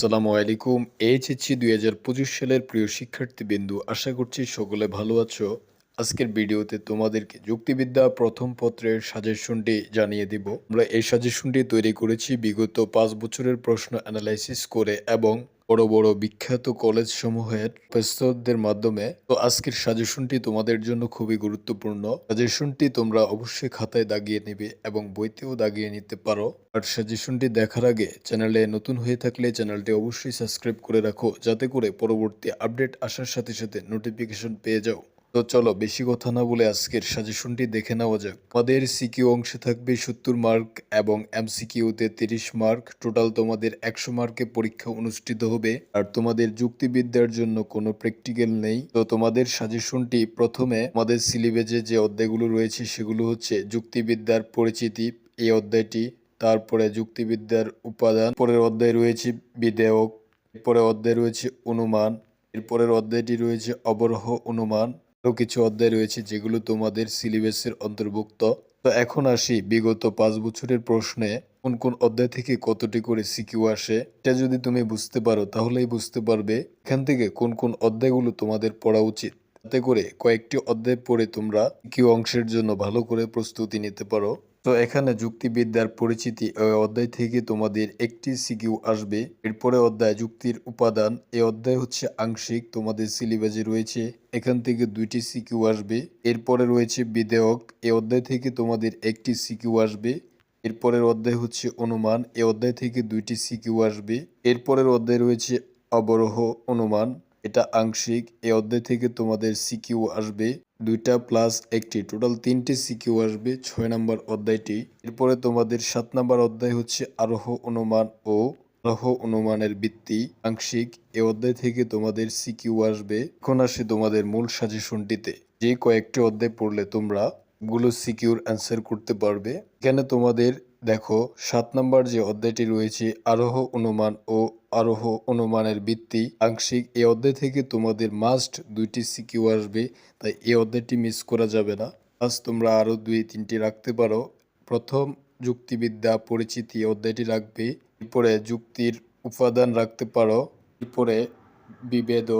আসসালামু আলাইকুম এইচএসসি দুই হাজার পঁচিশ সালের প্রিয় শিক্ষার্থীবৃন্দু, আশা করছি সকলে ভালো আছো। আজকের ভিডিওতে তোমাদেরকে যুক্তিবিদ্যা প্রথম পত্রের সাজেশনটি জানিয়ে দিব। আমরা এই সাজেশনটি তৈরি করেছি বিগত পাঁচ বছরের প্রশ্ন অ্যানালাইসিস করে এবং বড় বড় বিখ্যাত কলেজ সমূহের প্রফেসরদের মাধ্যমে তো আজকের সাজেশনটি তোমাদের জন্য খুবই গুরুত্বপূর্ণ। সাজেশনটি তোমরা অবশ্যই খাতায় দাগিয়ে নিবে এবং বইতেও দাগিয়ে নিতে পারো। আর সাজেশনটি দেখার আগে চ্যানেলে নতুন হয়ে থাকলে চ্যানেলটি অবশ্যই সাবস্ক্রাইব করে রাখো, যাতে করে পরবর্তী আপডেট আসার সাথে সাথে নোটিফিকেশন পেয়ে যাও। তো চলো বেশি কথা না বলে আজকের সাজেশনটি দেখে নেওয়া যাক। আমাদের সিকিউ অংশে থাকবে সত্তর মার্ক এবং এমসিকিউতে তিরিশ মার্ক টোটাল তোমাদের একশো মার্কে পরীক্ষা অনুষ্ঠিত হবে। আর তোমাদের যুক্তিবিদ্যার জন্য কোনো প্র্যাকটিক্যাল নেই। তো তোমাদের সাজেশনটি প্রথমে আমাদের সিলেবেজে যে অধ্যায়গুলো রয়েছে সেগুলো হচ্ছে যুক্তিবিদ্যার পরিচিতি, এই অধ্যায়টি, তারপরে যুক্তিবিদ্যার উপাদান পরের অধ্যায় রয়েছে বিধেয়ক এরপরে অধ্যায় রয়েছে অনুমান, এরপরের অধ্যায়টি রয়েছে অবরোহ অনুমান আরও কিছু অধ্যায় রয়েছে যেগুলো তোমাদের সিলেবাসের অন্তর্ভুক্ত। তো এখন আসি বিগত পাঁচ বছরের প্রশ্নে, কোন কোন অধ্যায় থেকে কতটি করে সিকিউ আসে এটা যদি তুমি বুঝতে পারো তাহলেই বুঝতে পারবে এখান থেকে কোন কোন অধ্যায়গুলো তোমাদের পড়া উচিত। তাতে করে কয়েকটি অধ্যায় পড়ে তোমরা কিউ অংশের জন্য ভালো করে প্রস্তুতি নিতে পারো। তো এখানে যুক্তিবিদ্যার পরিচিতি অধ্যায় থেকে তোমাদের একটি সিকিউ আসবে। এরপরে অধ্যায় যুক্তির উপাদান, এ অধ্যায় হচ্ছে আংশিক, তোমাদের সিলেবাসে রয়েছে। এখান থেকে দুইটি সিকিউ আসবে। এরপরে রয়েছে বিধেয়ক, এ অধ্যায় থেকে তোমাদের একটি সিকিউ আসবে। এরপরের অধ্যায় হচ্ছে অনুমান, এ অধ্যায় থেকে দুইটি সিকিউ আসবে। এরপরের অধ্যায় রয়েছে অবরোহ অনুমান এটা আংশিক। এই অধ্যায় থেকে তোমাদের সিকিউ আসবে। দুইটা প্লাস একটি। টোটাল তিনটি সিকিউ আসবে। ছয় নম্বর অধ্যায়টি। এরপরে তোমাদের সাত নম্বর অধ্যায় হচ্ছে আরোহ অনুমান ও আরোহ অনুমানের ভিত্তি। আংশিক। এই অধ্যায় থেকে তোমাদের সিকিউ আসবে। এখন আসে তোমাদের মূল সাজেশনটিতে যে কয়েকটি অধ্যায় পড়লে তোমরা গুলো সিকিউর অ্যান্সার করতে পারবে। এখানে তোমাদের দেখো, সাত নম্বর যে অধ্যায়টি রয়েছে, আরোহ অনুমান ও আরোহ অনুমানের ভিত্তি আংশিক। এই অধ্যায় থেকে তোমাদের মাস্ট দুইটি সিকিউ আসবে, তাই এই অধ্যায়টি মিস করা যাবে না। আজ তোমরা আরও দুই, তিনটি রাখতে পারো। প্রথম যুক্তিবিদ্যা পরিচিতি অধ্যায়টি রাখবে, এরপরে যুক্তির উপাদান রাখতে পারো, এরপরে বিভেদ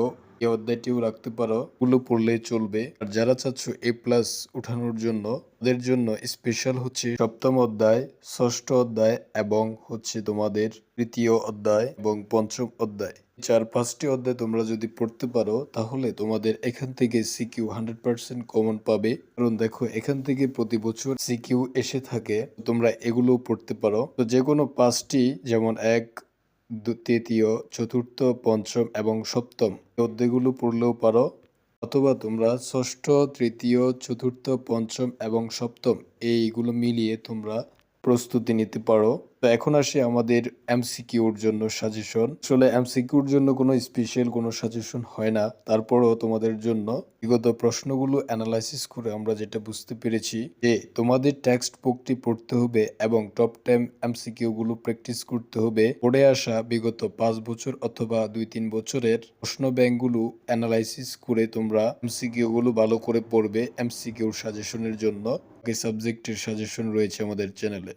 এই অধ্যায়টিও রাখতে পারো। গুলো পড়লেই চলবে। আর যারা চাচ্ছ এ প্লাস উঠানোর জন্য ওদের জন্য স্পেশাল হচ্ছে সপ্তম অধ্যায়, ষষ্ঠ অধ্যায় এবং হচ্ছে তোমাদের তৃতীয় অধ্যায় এবং পঞ্চম অধ্যায়। চার পাঁচটি অধ্যায় তোমরা যদি পড়তে পারো, তাহলে তোমাদের এখান থেকে সিকিউ হান্ড্রেড পার্সেন্ট কমন পাবে। কারণ দেখো, এখান থেকে প্রতি বছর সিকিউ এসে থাকে, তোমরা এগুলো পড়তে পারো। তো যে কোনো পাঁচটি, যেমন এক তৃতীয়, চতুর্থ, পঞ্চম এবং সপ্তম। অধ্যায়গুলো পড়লেও পারো। অথবা তোমরা ষষ্ঠ, তৃতীয়, চতুর্থ, পঞ্চম এবং সপ্তম, এইগুলো মিলিয়ে তোমরা প্রস্তুতি নিতে পারো। তো এখন আসি আমাদের এমসিকিউর জন্য সাজেশন আসলে এমসিকিউর জন্য কোনো স্পেশাল কোনো সাজেশন হয় না। তারপরও তোমাদের জন্য বিগত প্রশ্নগুলো অ্যানালাইসিস করে আমরা যেটা বুঝতে পেরেছি যে তোমাদের টেক্সট বুকটি পড়তে হবে এবং টপ টাইম এমসিকিউ গুলো প্র্যাকটিস করতে হবে। পড়ে আসা বিগত পাঁচ বছর অথবা দুই তিন বছরের প্রশ্ন ব্যাংকগুলো অ্যানালাইসিস করে তোমরা এমসিকিউ গুলো ভালো করে পড়বে এমসিকিউর সাজেশনের জন্য। সাবজেক্টের সাজেশন রয়েছে আমাদের চ্যানেলে